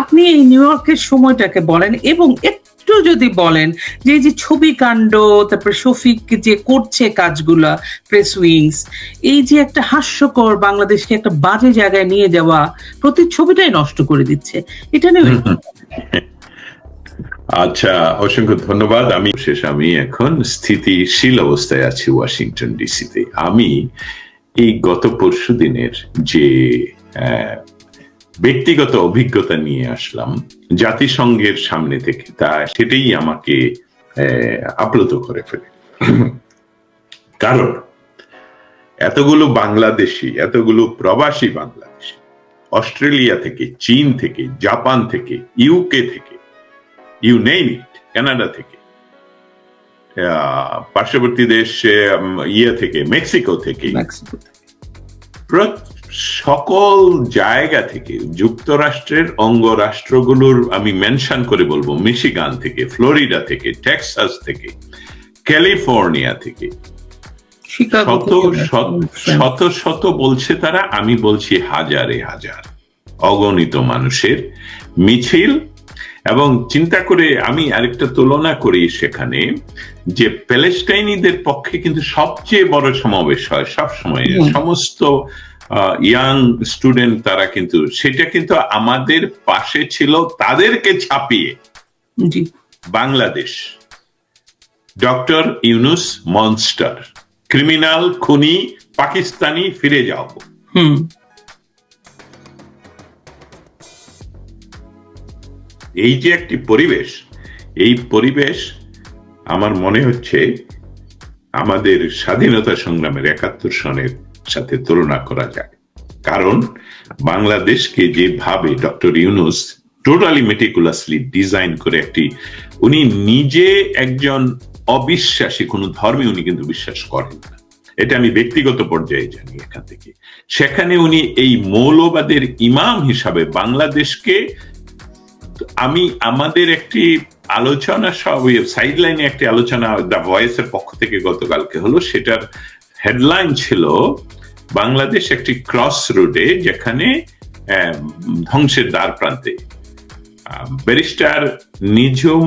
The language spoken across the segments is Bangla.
আপনি এই নিউ ইয়র্কের সময়টাকে বলেন এবং একটু যদি বলেন যে যে ছবি কাণ্ড তারপর শফিক যে করছে কাজগুলা প্রেস উইংস এই যে একটা হাস্যকর বাংলাদেশকে একটা বাজে জায়গায় নিয়ে যাওয়া, প্রতি ছবিটাই নষ্ট করে দিচ্ছে। এটা নিয়ে আচ্ছা অসংখ্য ধন্যবাদ। আমি শেষ, আমি এখন স্থিতিশীল অবস্থায় আছি ওয়াশিংটন ডিসিতে। আমি এই গত পরশু দিনের যে ব্যক্তিগত অভিজ্ঞতা নিয়ে আসলাম। জাতিসংঘের সামনে থেকে তা সেটাই আমাকে আপ্লুত করে ফেলে। কারণ এতগুলো বাংলাদেশি এতগুলো প্রবাসী বাংলাদেশি অস্ট্রেলিয়া থেকে চীন থেকে জাপান থেকে ইউকে থেকে ইউ নেম ইট কানাডা থেকে আহ, পার্শ্ববর্তী দেশ ইয়ে থেকে মেক্সিকো থেকে সকল জায়গা থেকে যুক্তরাষ্ট্রের অঙ্গরাষ্ট্রগুলোর আমি মেনশন করে বলব মিশিগান থেকে ফ্লোরিডা থেকে টেক্সাস থেকে ক্যালিফোর্নিয়া থেকে। শত শত শত শত বলছে তারা আমি বলছি হাজারে হাজার অগণিত মানুষের মিছিল। এবং চিন্তা করে আমি আরেকটা তুলনা করি সেখানে যে প্যালেস্টাইনিদের পক্ষে কিন্তু সবচেয়ে বড় সমাবেশ হয় সব সময় সমস্ত ইয়াং স্টুডেন্ট তারা কিন্তু সেটা কিন্তু আমাদের পাশে ছিল তাদেরকে ছাপিয়ে। Bangladesh. Doctor Yunus monster criminal খুনি পাকিস্তানি ফিরে যাও। হুম। এই যে একটি পরিবেশ এই পরিবেশ আমার মনে হচ্ছে আমাদের স্বাধীনতা সংগ্রামের একাত্তর সনের সাথে তুলনা করা যায়। কারণ বাংলাদেশকে যেভাবে doctor Yunus totally meticulously design করে একটি, উনি নিজে একজন অবিশ্বাসী, কোনো ধর্মে উনি কিন্তু বিশ্বাস করেন না। এটা আমি ব্যক্তিগত পর্যায়ে জানি এখান থেকে। সেখানে উনি এই মৌলবাদের ইমাম হিসাবে বাংলাদেশকে, আমি আমাদের একটি আলোচনা সব সাইড লাইনে একটি আলোচনা দ্য ভয়েসের পক্ষ থেকে গতকালকে হলো, সেটার হেডলাইন ছিল, বাংলাদেশ একটি ক্রস রোডে যেখানে ধ্বংসের দ্বার প্রান্তে। ব্যারিস্টার নিজুম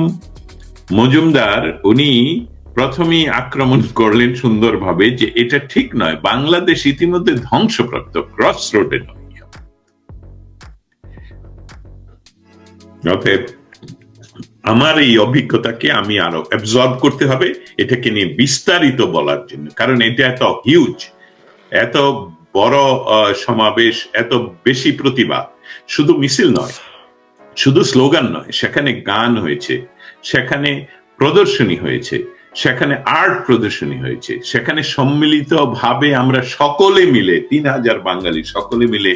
মজুমদার, উনি প্রথমেই আক্রমণ করলেন সুন্দরভাবে যে এটা ঠিক নয়, বাংলাদেশ ইতিমধ্যে ধ্বংসপ্রাপ্ত ক্রস রোডে নয়। অতএব আমার এই অভিজ্ঞতাকে আমি আরও অ্যাবজর্ব করতে হবে, এটাকে নিয়ে বিস্তারিত বলার জন্য। কারণ এটা এত হিউজ এত বড় সমাবেশ, এত বেশি প্রতিবাদ শুধু মিছিল নয়, শুধু স্লোগান নয়, সেখানে গান হয়েছে, সেখানে প্রদর্শনী হয়েছে, সেখানে আর্ট প্রদর্শনী হয়েছে, সেখানে সম্মিলিত ভাবে আমরা সকলে মিলে, তিন হাজার বাঙালি সকলে মিলে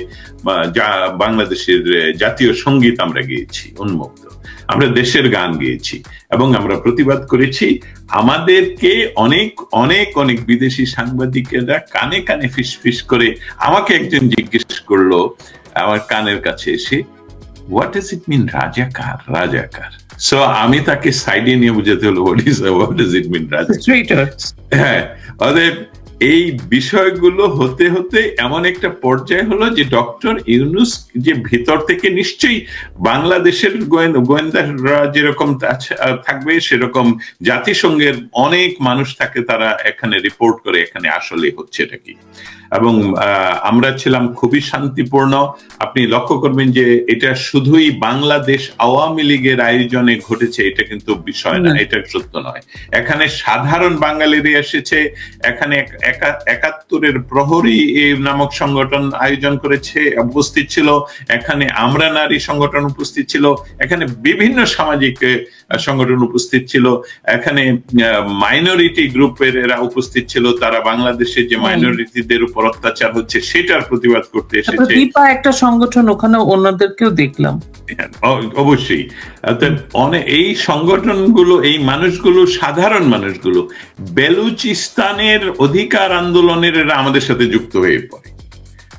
যা, বাংলাদেশের জাতীয় সংগীত আমরা গেয়েছি, উন্মুক্ত। আমরা দেশের গান গেয়েছি এবং আমরা প্রতিবাদ করেছি। আমাদেরকে অনেক অনেক অনেক বিদেশি সাংবাদিকেরা কানে কানে ফিস ফিস করে আমাকে একজন জিজ্ঞেস করল আমার কানের কাছে এসে হোয়াট ইজ ইট মিন রাজাকার রাজাকার সো আমি তাকে সাইডে নিয়ে বুঝাতে হলো what is what is it mean razakar হ্যাঁ অতএব এই বিষয়গুলো হতে হতে এমন একটা পর্যায় হলো যে ডক্টর ইউনুস যে ভিতর থেকে নিশ্চয়ই বাংলাদেশের গোয়েন- গোয়েন্দারা যেরকম থাকবে, সেরকম জাতিসংঘের অনেক মানুষ থাকে তারা এখানে রিপোর্ট করে এখানে আসলে হচ্ছে এটা কি। এবং আমরা ছিলাম খুবই শান্তিপূর্ণ। আপনি লক্ষ্য করবেন যে এটা শুধুই বাংলাদেশ আওয়ামী লীগের আয়োজনে ঘটেছে এটা কিন্তু বিষয় না। এটা সত্য নয়। এখানে সাধারণ বাঙালিরা এসেছে এখানে এক- একা- একাত্তরের প্রহরী এ নামক সংগঠন আয়োজন করেছে উপস্থিত ছিল। এখানে আমরা নারী সংগঠন উপস্থিত ছিল। এখানে বিভিন্ন সামাজিক সংগঠন উপস্থিত ছিল। এখানে মাইনরিটি গ্রুপের এরা উপস্থিত ছিল। তারা বাংলাদেশের যে মাইনরিটিদের উপর অত্যাচার হচ্ছে সেটার প্রতিবাদ করতে এসেছে। দীপা একটা সংগঠন ওখানে অন্যদেরকেও দেখলাম। অবশ্যই। অনেক এই সংগঠনগুলো এই মানুষগুলো সাধারণ মানুষগুলো বেলুচিস্তানের অধিকার আন্দোলনের এরা আমাদের সাথে যুক্ত হয়ে পড়ে।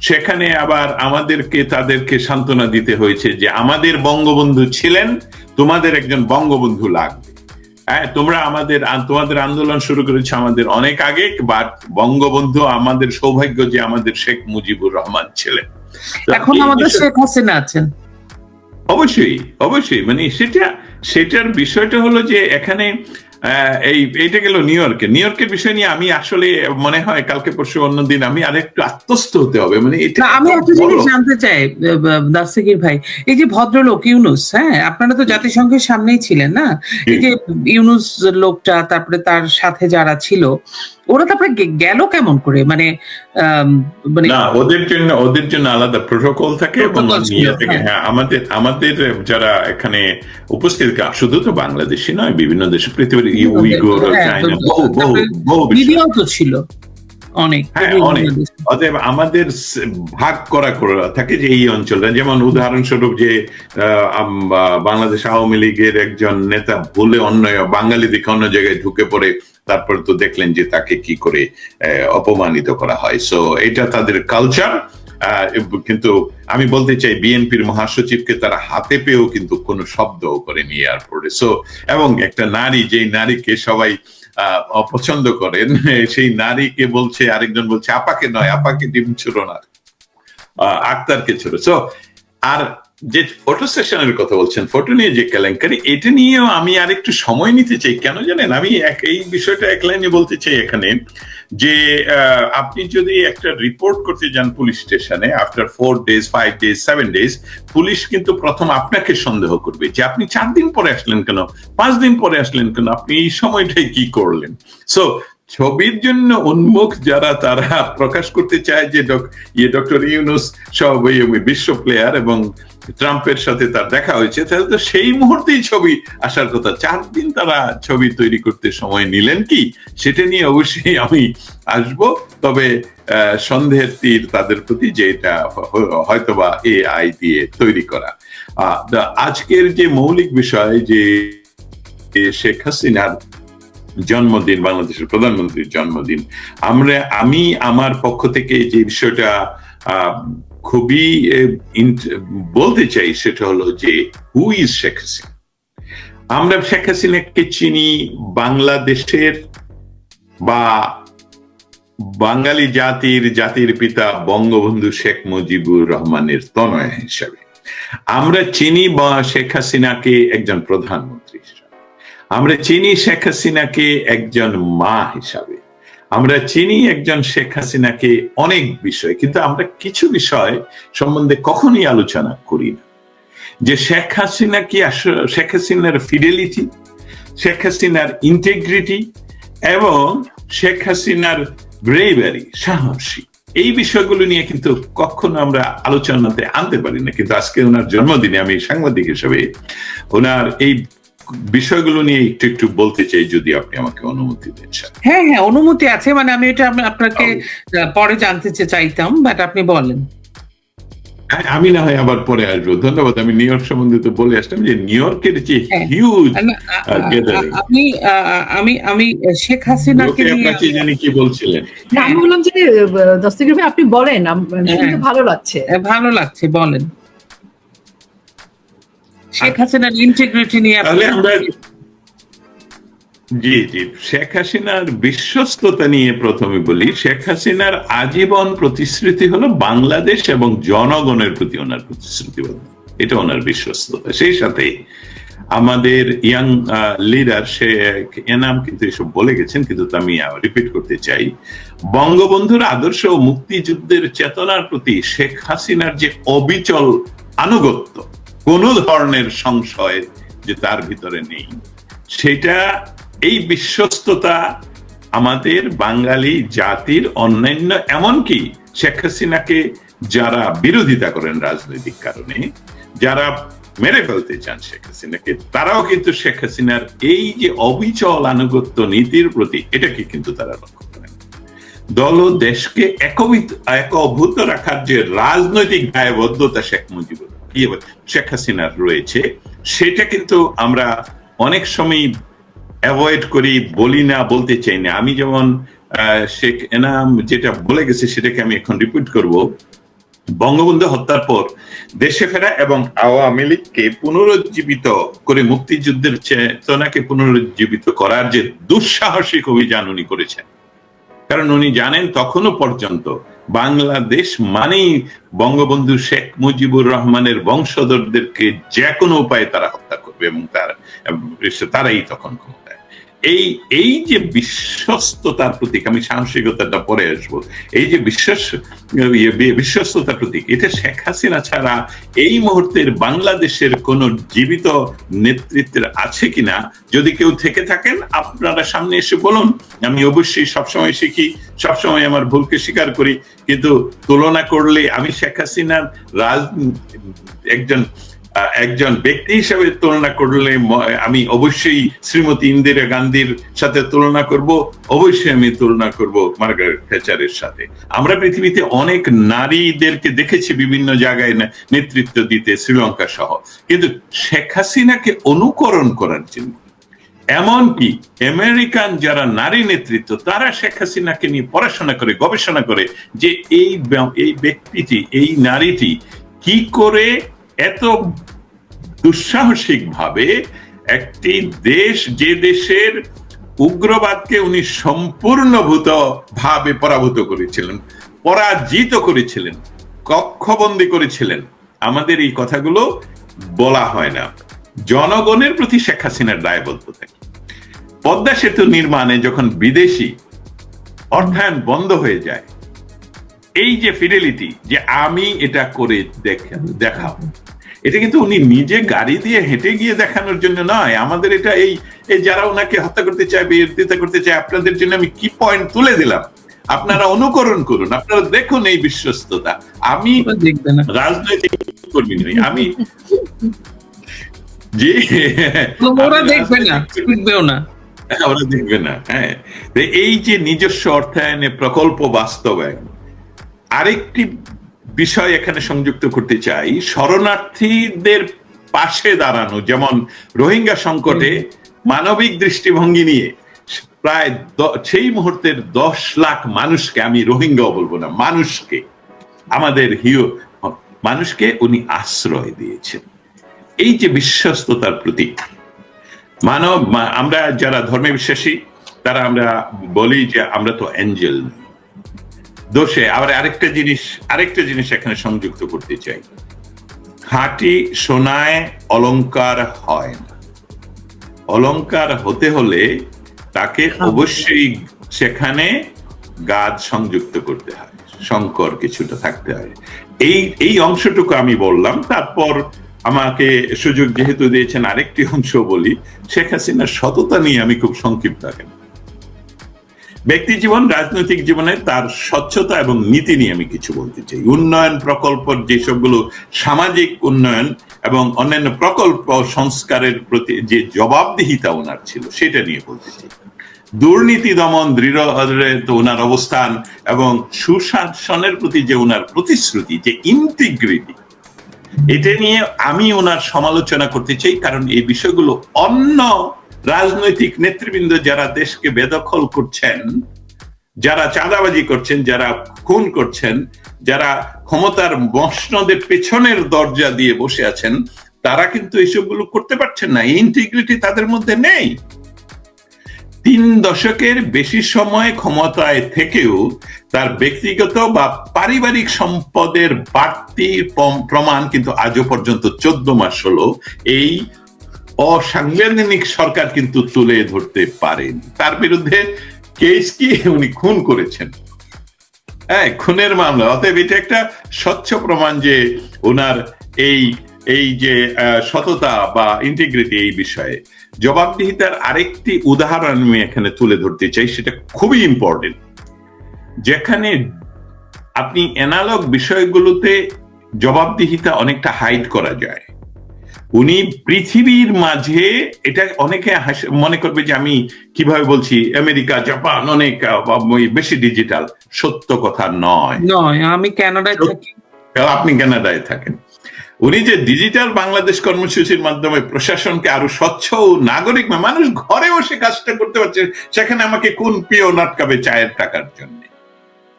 সেখানে আবার আমাদেরকে তাদেরকে সান্ত্বনা দিতে হয়েছে যে আমাদের বঙ্গবন্ধু ছিলেন তোমাদের একজন বঙ্গবন্ধু লাগবে। হ্যাঁ তোমরা আমাদের তোমাদের আন্দোলন শুরু করেছে আমাদের অনেক আগে বাট বঙ্গবন্ধু আমাদের সৌভাগ্য যে আমাদের শেখ মুজিবুর রহমান ছিলেন। এখন আমাদের শেখ হাসিনা আছেন। অবশ্যই অবশ্যই। মানে সেটা সেটার বিষয়টা হলো যে এখানে এই এইটা গেল নিউ ইয়র্কে নিউ ইয়র্কের বিষয় নিয়ে আমি আসলে মনে হয় কালকে পরশু অন্যদিন আমি আরেকটু আত্মস্থ হতে হবে। মানে এটা আমি একটা জিনিস জানতে চাই দাসিকির ভাই। এই যে ভদ্রলোক ইউনুস হ্যাঁ? আপনারা তো জাতিসংঘের সামনেই ছিলেন না? এই যে ইউনুস লোকটা তারপরে তার সাথে যারা ছিল ওরা তারপরে গেল কেমন করে? মানে মানে না ওদের জন্য ওদের জন্য আলাদা প্রোটোকল থাকে এবং হ্যাঁ। হ্যাঁ আমাদের আমাদের যারা এখানে উপস্থিত শুধু তো বাংলাদেশি নয় বিভিন্ন দেশে পৃথিবীর ইউইগোর হ্যাঁ, চায়না বহু বহু বহু তো ছিল। অনেক হ্যাঁ, অনেক। অতএব আমাদের ভাগ করা থাকে যে এই অঞ্চলটা। যেমন উদাহরণস্বরূপ যে বাংলাদেশ আওয়ামী লীগের একজন নেতা ভুলে অন্য বাঙালি দিকে অন্য জায়গায় ঢুকে পড়ে তারপর তো দেখলেন যে তাকে কি করে অপমানিত করা হয়। সো এটা তাদের কালচার কিন্তু আমি বলতে চাই বিএনপির মহাসচিবকে তারা হাতে পেয়েও কিন্তু কোনো শব্দ করেনি এয়ারপোর্টে সো এবং একটা নারী যেই নারীকে সবাই অপছন্দ করেন। সেই নারীকে বলছে, আরেকজন বলছে, আপাকে নয়, আপাকে ডিম ছুড়ো না। আক্তারকে ছিল সো আর যে ফটো সেশনের কথা বলছেন ফটো নিয়ে যে কেলেঙ্কারি, এটা নিয়েও আমি আরেকটু সময় নিতে চাই। কেন জানেন? আমি এক- এই বিষয়টা এক লাইনে বলতে চাই এখানে যে আপনি যদি একটা রিপোর্ট করতে যান পুলিশ স্টেশনে after four days five days seven days police কিন্তু প্রথম আপনাকে সন্দেহ করবে যে, আপনি চার দিন পরে আসলেন কেন? পাঁচ দিন পরে আসলেন কেন? আপনি এই সময়টাই কি করলেন? সো ছবির জন্য উন্মুখ যারা, তারা প্রকাশ করতে চায় যে ইয়ে ডক্টর ইউনুস সব বিশ্ব প্লেয়ার এবং ট্রাম্পের সাথে তার দেখা হয়েছে। তাহলে তো সেই মুহূর্তেই ছবি আসার কথা। চার দিন তারা ছবি তৈরি করতে সময় নিলেন কি? সেটা নিয়ে অবশ্যই আমি আসব। তবে সন্দেহের তীর তাদের প্রতি যে হ- হয়তোবা এআই দিয়ে তৈরি করা। আজকের যে মৌলিক বিষয় যে শেখ হাসিনার জন্মদিন, বাংলাদেশের প্রধানমন্ত্রীর জন্মদিন। আমরা, আমি আমার পক্ষ থেকে যে বিষয়টা খুবই বলতে চাই সেটা হলো যে হু ইজ শেখ হাসিনা আমরা শেখ হাসিনাকে চিনি বাংলাদেশের বা বাঙালি জাতির জাতির পিতা বঙ্গবন্ধু শেখ মুজিবুর রহমানের তনয় হিসাবে। আমরা চিনি শেখ হাসিনাকে একজন প্রধানমন্ত্রী। আমরা চিনি শেখ হাসিনাকে একজন মা হিসাবে। আমরা চিনি একজন শেখ হাসিনাকে অনেক বিষয়, কিন্তু আমরা কিছু বিষয় সম্বন্ধে কখনই আলোচনা করি না। যে শেখ হাসিনা কি শেখ হাসিনার ফিডেলিটি শেখ হাসিনার ইন্টেগ্রিটি এবং শেখ হাসিনার ব্রেভারি সাহসী, এই বিষয়গুলো নিয়ে কিন্তু কখনো আমরা আলোচনাতে আনতে পারি না। কিন্তু আজকে ওনার জন্মদিনে আমি সাংবাদিক হিসেবে ওনার এই বিষয়গুলো নিয়ে একটু একটু বলতে চাই যদি আপনি আমাকে অনুমতি দেন হ্যাঁ হ্যাঁ অনুমতি আছে মানে আমি এটা আপনাকে পরে জানতে চাইতাম বাট আপনি বলেন। হ্যাঁ, আমি না হয় আবার পরে আসব। ধন্যবাদ আমি নিউ ইয়র্ক সম্বন্ধে তো বলে আসলাম যে নিউ ইয়র্কের যে হ্যাঁ। হিউজ. আ- আমি আমি আমি শেখ হাসিনাকে নিয়ে আপনাকে জানি কি বলছিলেন। না, আমি বললাম যে দস্তগীর আপনি বলেন আম- শুনতে ভালো লাগছে। ভালো লাগছে বলেন। শেখ হাসিনার ইন্টিগ্রিটি নিয়ে আপনি- তাহলে আমরা জি জি। শেখ হাসিনার বিশ্বস্ততা নিয়ে প্রথমে বলি শেখ হাসিনার আজীবন প্রতিশ্রুতি হলো বাংলাদেশ এবং জনগণের প্রতি ওনার প্রতিশ্রুতিবদ্ধ এটা ওনার বিশ্বস্ততা। সেই সাথে আমাদের ইয়াং লিডার সে এনাম কিন্তু এসব বলে গেছেন কিন্তু আমি রিপিট করতে চাই। বঙ্গবন্ধুর আদর্শ ও মুক্তিযুদ্ধের চেতনার প্রতি শেখ হাসিনার যে অবিচল আনুগত্য কোন ধরনের সংশয় যে তার ভিতরে নেই। সেটা এই বিশ্বস্ততা আমাদের বাঙালি জাতির অন্যান্য, এমনকি শেখ হাসিনাকে যারা বিরোধিতা করেন রাজনৈতিক কারণে, যারা মেরে ফেলতে চান শেখ হাসিনাকে, তারাও কিন্তু শেখ হাসিনার এই যে অবিচল আনুগত্য নীতির প্রতি এটাকে কিন্তু তারা লক্ষ্য করেন। দল ও দেশকে একবিত, একভূত রাখার যে রাজনৈতিক দায়বদ্ধতা শেখ মুজিবুর শেখ হাসিনার রয়েছে। সেটা কিন্তু আমরা অনেক সময় অ্যাভয়েড করি, বলি না, বলতে চাই না। আমি যেমন শেখ এনাম যেটা বলে গেছে, সেটাকে আমি এখন রিপিট করব। বঙ্গবন্ধু হত্যার পর দেশে ফেরা এবং আওয়ামী লীগকে পুনরুজ্জীবিত করে মুক্তিযুদ্ধের চেতনাকে পুনরুজ্জীবিত করার যে দুঃসাহসিক অভিযান উনি করেছেন। কারণ উনি জানেন তখনও পর্যন্ত বাংলাদেশ মানেই বঙ্গবন্ধু শেখ মুজিবুর রহমানের বংশধরদেরকে যে কোনো উপায়ে তারা হত্যা করবে এবং তারা তারাই তখন এই এই যে বিশ্বস্ততার প্রতীক আমি সাহসিকতাটা পরে আসব এই যে বিশ্বাস ইয়ে, বিশ্বস্ততার প্রতীক এটা শেখ হাসিনা ছাড়া এই মুহূর্তের বাংলাদেশের কোন জীবিত নেতৃত্বের আছে কিনা যদি কেউ থেকে থাকেন আপনারা সামনে এসে বলুন আমি অবশ্যই সবসময় শিখি সবসময় আমার ভুলকে স্বীকার করি কিন্তু তুলনা করলে আমি শেখ হাসিনার রাজ একজন একজন ব্যক্তি হিসেবে তুলনা করলে আমি অবশ্যই শ্রীমতী ইন্দিরা গান্ধীর সাথে তুলনা করব, অবশ্যই আমি তুলনা করব মার্গারেট থেচারের সাথে। আমরা পৃথিবীতে অনেক নারীদেরকে দেখেছি বিভিন্ন জায়গায় নেতৃত্ব দিতে শ্রীলঙ্কা সহ। কিন্তু শেখ হাসিনাকে অনুকরণ করার জন্য, এমনকি আমেরিকান যারা নারী নেতৃত্ব, তারা শেখ হাসিনাকে নিয়ে পড়াশোনা করে, গবেষণা করে যে এই এই ব্যক্তিটি, এই নারীটি কি করে এত দুঃসাহসিক ভাবে একটি দেশ যে দেশের উগ্রবাদকে উনি সম্পূর্ণভূত ভাবে পরাভূত করেছিলেন, পরাজিত করেছিলেন, কক্ষবন্দী করেছিলেন আমাদের এই কথাগুলো বলা হয় না জনগণের প্রতি শেখ হাসিনার দায়বদ্ধতা? পদ্মা সেতু নির্মাণে যখন বিদেশি অর্থায়ন বন্ধ হয়ে যায়, এই যে ফিডেলিটি যে আমি এটা করে দেখ- দেখাবো এটা কিন্তু উনি নিজে গাড়ি দিয়ে হেঁটে গিয়ে দেখানোর জন্য নয়। আমাদের এটা এই যারা ওনাকে হত্যা করতে চায় বিরোধিতা করতে চায় আপনাদের জন্য আমি কি পয়েন্ট তুলে দিলাম। আপনারা অনুকরণ করুন। আপনারা দেখুন এই বিশ্বস্ততা। আমি রাজনৈতিক কর্মী নই। আমি যে ওরা দেখবে না না। হ্যাঁ, ওরা দেখবে না। হ্যাঁ। এই যে নিজস্ব অর্থায়নে প্রকল্প বাস্তবায়ন আরেকটি বিষয় এখানে সংযুক্ত করতে চাই। শরণার্থীদের পাশে দাঁড়ানো যেমন রোহিঙ্গা সংকটে মানবিক দৃষ্টিভঙ্গি নিয়ে প্রায় সেই মুহূর্তের দশ লাখ মানুষকে আমি রোহিঙ্গাও বলব না মানুষকে। আমাদের হিও মানুষকে উনি আশ্রয় দিয়েছেন। এই যে বিশ্বস্ততার প্রতীক মানব আমরা যারা ধর্মে বিশ্বাসী তারা আমরা বলি যে আমরা তো অ্যাঞ্জেল নই। দোষে আবার আরেকটা জিনিস আরেকটা জিনিস এখানে সংযুক্ত করতে চাই। খাঁটি সোনায় অলংকার হয় না। অলংকার হতে হলে তাকে অবশ্যই সেখানে গাছ সংযুক্ত করতে হয় শঙ্কর কিছুটা থাকতে হয়। এই এই অংশটুকু আমি বললাম তারপর আমাকে সুযোগ যেহেতু দিয়েছেন আরেকটি অংশ বলি শেখ হাসিনার সততা নিয়ে আমি খুব সংক্ষিপ্ত আকারে। ব্যক্তি জীবন, রাজনৈতিক জীবনে তার স্বচ্ছতা এবং নীতি নিয়ে আমি কিছু বলতে চাই। উন্নয়ন প্রকল্প যেসবগুলো সামাজিক উন্নয়ন এবং অন্যান্য প্রকল্প সংস্কারের প্রতি যে জবাবদিহিতা ওনার ছিল, সেটা নিয়ে বলতে চাই। দুর্নীতি দমন দৃঢ় ওনার অবস্থান এবং সুশাসনের প্রতি যে ওনার প্রতিশ্রুতি, যে ইন্টিগ্রিটি এটা নিয়ে আমি ওনার সমালোচনা করতে চাই, কারণ এই বিষয়গুলো অন্য রাজনৈতিক নেতৃবৃন্দ যারা দেশকে বেদখল করছেন, যারা চাঁদাবাজি করছেন, যারা খুন করছেন, যারা ক্ষমতার মসনদের পেছনের দরজা দিয়ে বসে আছেন, তারা কিন্তু এসবগুলো করতে পারছেন না। ইন্টিগ্রিটি তাদের মধ্যে নেই। তিন দশকের বেশি সময় ক্ষমতায় থেকেও তার ব্যক্তিগত বা পারিবারিক সম্পদের বাড়তি প্রমাণ কিন্তু আজও পর্যন্ত চোদ্দ মাস হলো। এই অসাংবিধানিক সরকার কিন্তু তুলে ধরতে পারেন। তার বিরুদ্ধে কেস কি উনি খুন করেছেন? হ্যাঁ খুনের মামলা। অতএব এটা একটা স্বচ্ছ প্রমাণ যে ওনার এই এই যে সততা বা ইন্টিগ্রিটি এই বিষয়ে। জবাবদিহিতার আরেকটি উদাহরণ আমি এখানে তুলে ধরতে চাই, সেটা খুবই ইম্পর্টেন্ট যেখানে আপনি অ্যানালগ বিষয়গুলোতে জবাবদিহিতা অনেকটা হাইড করা যায়। উনি পৃথিবীর মাঝে এটা অনেকে মনে করবে যে আমি কীভাবে বলছি আমেরিকা জাপান অনেক বেশি ডিজিটাল সত্য কথা নয়। নয় আমি কানাডায় থাকি। আপনি কানাডায় থাকেন। উনি যে ডিজিটাল বাংলাদেশ কর্মসূচির মাধ্যমে প্রশাসনকে আরও স্বচ্ছ ও নাগরিক মানুষ ঘরে বসে কাজটা করতে পারছে সেখানে আমাকে কোন পিও আটকাবে চায়ের টাকার জন্য?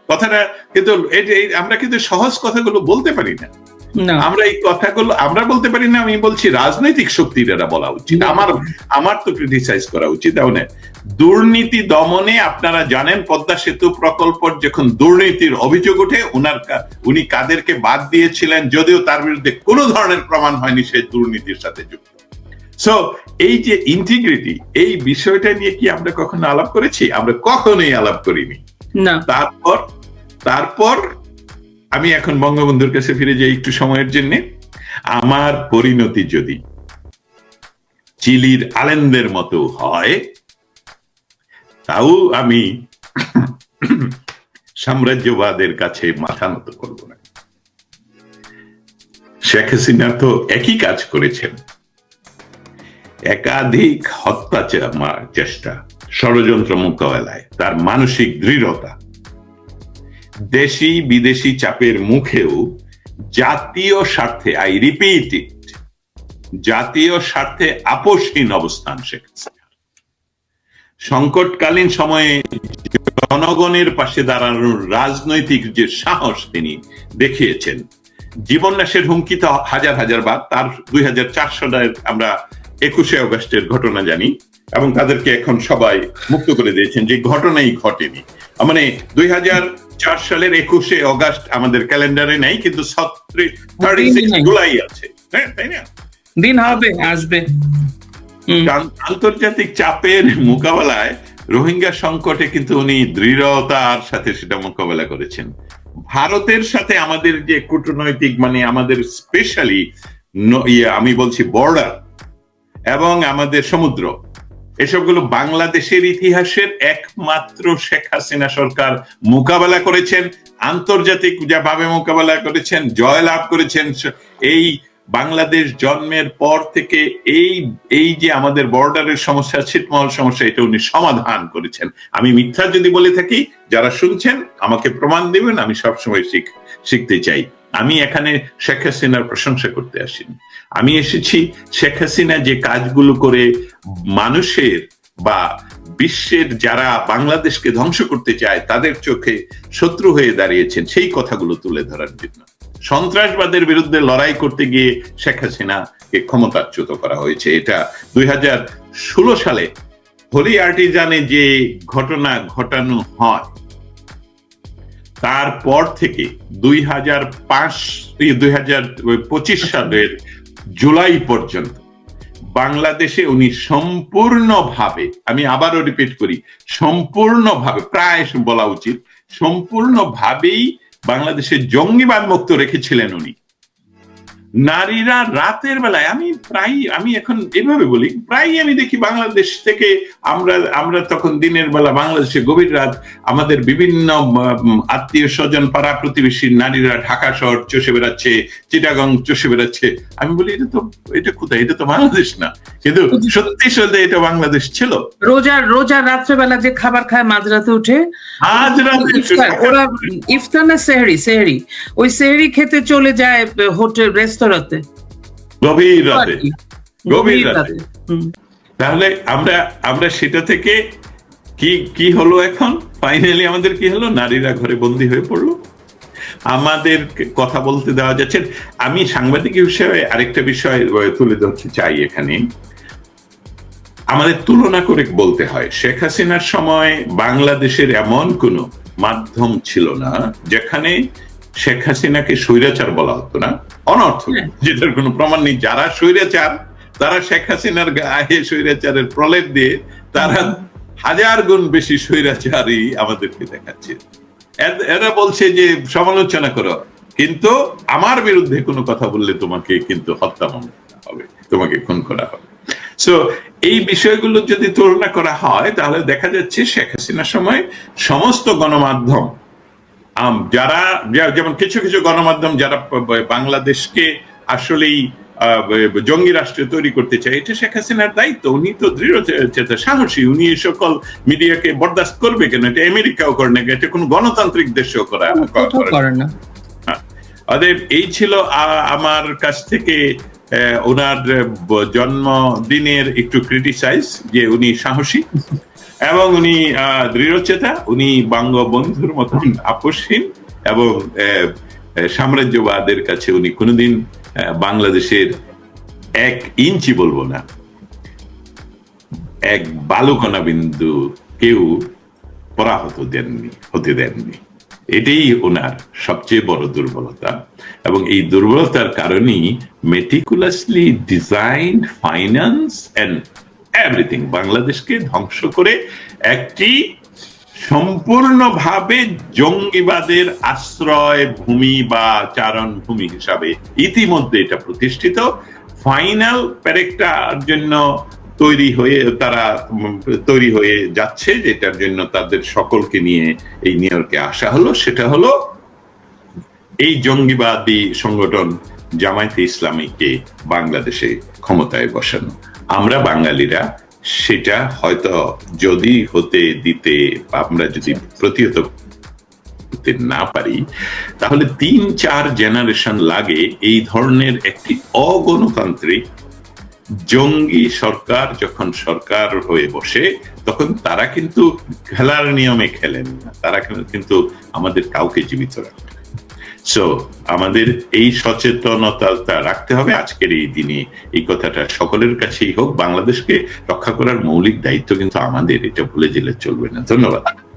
কথাটা কিন্তু আমরা কিন্তু সহজ কথাগুলো বলতে পারি না। আমরা এই কথাগুলো আমরা বলতে পারি না আমি বলছি রাজনৈতিক শক্তির এরা বলা উচিত। আমার আমার তো ক্রিটিসাইজ করা উচিত মানে দুর্নীতি দমনে আপনারা জানেন পদ্মা সেতু প্রকল্প যখন দুর্নীতির অভিযোগ ওঠে উনার উনি কাদেরকে বাদ দিয়েছিলেন যদিও তার বিরুদ্ধে কোনো ধরনের প্রমাণ হয়নি সে দুর্নীতির সাথে যুক্ত। সো এই যে ইন্টিগ্রিটি এই বিষয়টা নিয়ে কি আমরা কখনো আলাপ করেছি? আমরা কখনোই আলাপ করিনি। না। তারপর তারপর আমি এখন বঙ্গবন্ধুর কাছে ফিরে যাই একটু সময়ের জন্য। আমার পরিণতি যদি চিলির আলেনদের মতো হয়, তাও আমি সাম্রাজ্যবাদের কাছে মাথা নত করব না। শেখ হাসিনা তো একই কাজ করেছেন। একাধিক হত্যা চেষ্টা, ষড়যন্ত্র মোকাবেলায়, তার মানসিক দৃঢ়তা দেশি বিদেশি চাপের মুখেও জাতীয় স্বার্থে আই রিপিট ইট জাতীয় স্বার্থে আপোষহীন অবস্থান শেখ সংকটকালীন সময়ে জনগণের পাশে দাঁড়ানোর রাজনৈতিক যে সাহস তিনি দেখিয়েছেন, জীবন নাশের হুমকি তো হাজার হাজার বার, তার দুই হাজার সালের আমরা একুশে অগস্টের ঘটনা জানি এবং তাদেরকে এখন সবাই মুক্ত করে দিয়েছেন যে ঘটনাই ঘটেনি। মানে দুই হাজার চার সালের একুশে অগস্ট আমাদের ক্যালেন্ডারে নেই কিন্তু। জুলাই আছে। হ্যাঁ তাই না? দিন হবে আসবে। আন্তর্জাতিক চাপের মোকাবেলায় রোহিঙ্গা সংকটে কিন্তু উনি দৃঢ়তার সাথে সেটা মোকাবেলা করেছেন। ভারতের সাথে আমাদের যে কূটনৈতিক মানে আমাদের স্পেশালি ইয়ে আমি বলছি বর্ডার এবং আমাদের সমুদ্র। এসবগুলো বাংলাদেশের ইতিহাসের একমাত্র শেখ হাসিনা সরকার মোকাবেলা করেছেন, আন্তর্জাতিক ভাবে মোকাবেলা করেছেন, জয়লাভ করেছেন এই বাংলাদেশ জন্মের পর থেকে এই এই যে আমাদের বর্ডারের সমস্যা, ছিটমহল সমস্যা, এটা উনি সমাধান করেছেন। আমি মিথ্যা যদি বলে থাকি, যারা শুনছেন, আমাকে প্রমাণ দেবেন, আমি সবসময় শিখ, শিখতে চাই। আমি এখানে শেখ হাসিনার প্রশংসা করতে আসিনি। আমি এসেছি শেখ হাসিনা যে কাজগুলো করে মানুষের বা বিশ্বের যারা বাংলাদেশকে ধ্বংস করতে চায়, তাদের চোখে শত্রু হয়ে দাঁড়িয়েছেন, সেই কথাগুলো তুলে ধরার জন্য। সন্ত্রাসবাদের বিরুদ্ধে লড়াই করতে গিয়ে শেখ হাসিনাকে ক্ষমতাচ্যুত করা হয়েছে। এটা দুই হাজার ষোলো সালে হলি আর্টিজানে যে ঘটনা ঘটানো হয় তারপর থেকে দুই হাজার পাঁচ দুই হাজার পঁচিশ সালের জুলাই পর্যন্ত বাংলাদেশে উনি সম্পূর্ণভাবে, আমি আবারও রিপিট করি, সম্পূর্ণভাবে, প্রায় বলা উচিত, সম্পূর্ণভাবেই বাংলাদেশে জঙ্গিবাদ মুক্ত রেখেছিলেন উনি। নারীরা রাতের বেলায় আমি প্রায় আমি এখন এভাবে বলি প্রায় আমি দেখি বাংলাদেশ থেকে আমরা আমরা তখন দিনের বেলা বাংলাদেশে গভীর রাত আমাদের বিভিন্ন আত্মীয় স্বজন পাড়া প্রতিবেশীর নারীরা ঢাকা শহর চষে বেড়াচ্ছে চিটাগং চষে বেড়াচ্ছে। আমি বলি এটা তো এটা কোথায়? এটা তো বাংলাদেশ না। কিন্তু সত্যি সত্যি এটা বাংলাদেশ ছিল। রোজা রোজা রাত্রেবেলা যে খাবার খায় মাঝরাতে উঠে আজ রাতে ইফতার, ওরা ইফতার না সেহরি? সেহরি। ওই সেহরি খেতে চলে যায় হোটেল রেস্তোরাঁতে গভীর রাতে। গভীর গভীর রাতে। রাতে তাহলে আমরা আমরা সেটা থেকে কি কি হলো এখন? ফাইনালি আমাদের কি হলো? নারীরা ঘরে বন্দী হয়ে পড়ল। আমাদের কথা বলতে দেওয়া যাচ্ছে। আমি সাংবাদিক হিসেবে আরেকটা বিষয় তুলে ধরতে চাই এখানে। আমাদের তুলনা করে বলতে হয় শেখ হাসিনার সময় বাংলাদেশের এমন কোন মাধ্যম ছিল না যেখানে শেখ হাসিনাকে স্বৈরাচার বলা হতো না? অনর্থ যেটার কোনো প্রমাণ নেই। যারা স্বৈরাচার তারা শেখ হাসিনার গায়ে স্বৈরাচারের প্রলেপ দিয়ে তারা হাজার গুণ বেশি স্বৈরাচারই আমাদেরকে দেখাচ্ছে। এরা বলছে যে সমালোচনা করো। কিন্তু আমার বিরুদ্ধে কোনো কথা বললে তোমাকে কিন্তু হত্যা হবে। তোমাকে খুন করা হবে। সো এই বিষয়গুলো যদি তুলনা করা হয় তাহলে দেখা যাচ্ছে শেখ হাসিনার সময় সমস্ত গণমাধ্যম যারা যেমন কিছু কিছু গণমাধ্যম যারা বাংলাদেশকে আসলেই জঙ্গি রাষ্ট্র তৈরি করতে চায় এটা শেখ হাসিনার দায়িত্ব। উনি তো দৃঢ় চেতা সাহসী। উনি এই সকল মিডিয়াকে বরদাস্ত করবে কেন? এটা আমেরিকাও করে না এটা কোনো গণতান্ত্রিক দেশেও করা করে না। না অতএব এই ছিল আমার কাছ থেকে ওনার জন্মদিনের একটু ক্রিটিসাইজ যে উনি সাহসী। এবং উনি দৃঢ়চেতা, উনি বঙ্গবন্ধুর মতন আপসহীন এবং সাম্রাজ্যবাদের কাছে উনি কোনোদিন বাংলাদেশের এক ইঞ্চি বলব না, এক বালুকণা বিন্দু কেউ পরাহত দেননি, হতে দেননি। এটাই ওনার সবচেয়ে বড় দুর্বলতা এবং এই দুর্বলতার কারণেই meticulously design finance and everything বাংলাদেশকে ধ্বংস করে একটি সম্পূর্ণভাবে জঙ্গিবাদের আশ্রয় ভূমি বা চারণ ভূমি হিসাবে ইতিমধ্যে এটা প্রতিষ্ঠিত। ফাইনাল প্যারেকটার জন্য তৈরি হয়ে, তারা তৈরি হয়ে যাচ্ছে, যেটার জন্য তাদের সকলকে নিয়ে এই নিউ ইয়র্কে আসা হলো। সেটা হলো এই জঙ্গিবাদী সংগঠন জামায়াতে ইসলামীকে বাংলাদেশে ক্ষমতায় বসানো। আমরা বাঙালিরা সেটা হয়তো যদি হতে, দিতে আমরা যদি প্রতিহত করতে না পারি, তাহলে তিন, চার জেনারেশন লাগে এই ধরনের একটি অগণতান্ত্রিক জঙ্গি সরকার যখন সরকার হয়ে বসে, তখন তারা কিন্তু খেলার নিয়মে খেলেন না। তারা কিন্তু আমাদের কাউকে জীবিত রাখে সো আমাদের এই সচেতনতা রাখতে হবে আজকের এই দিনে। এই কথাটা সকলের কাছেই হোক, বাংলাদেশকে রক্ষা করার মৌলিক দায়িত্ব কিন্তু আমাদের, এটা ভুলে গেলে চলবে না। ধন্যবাদ।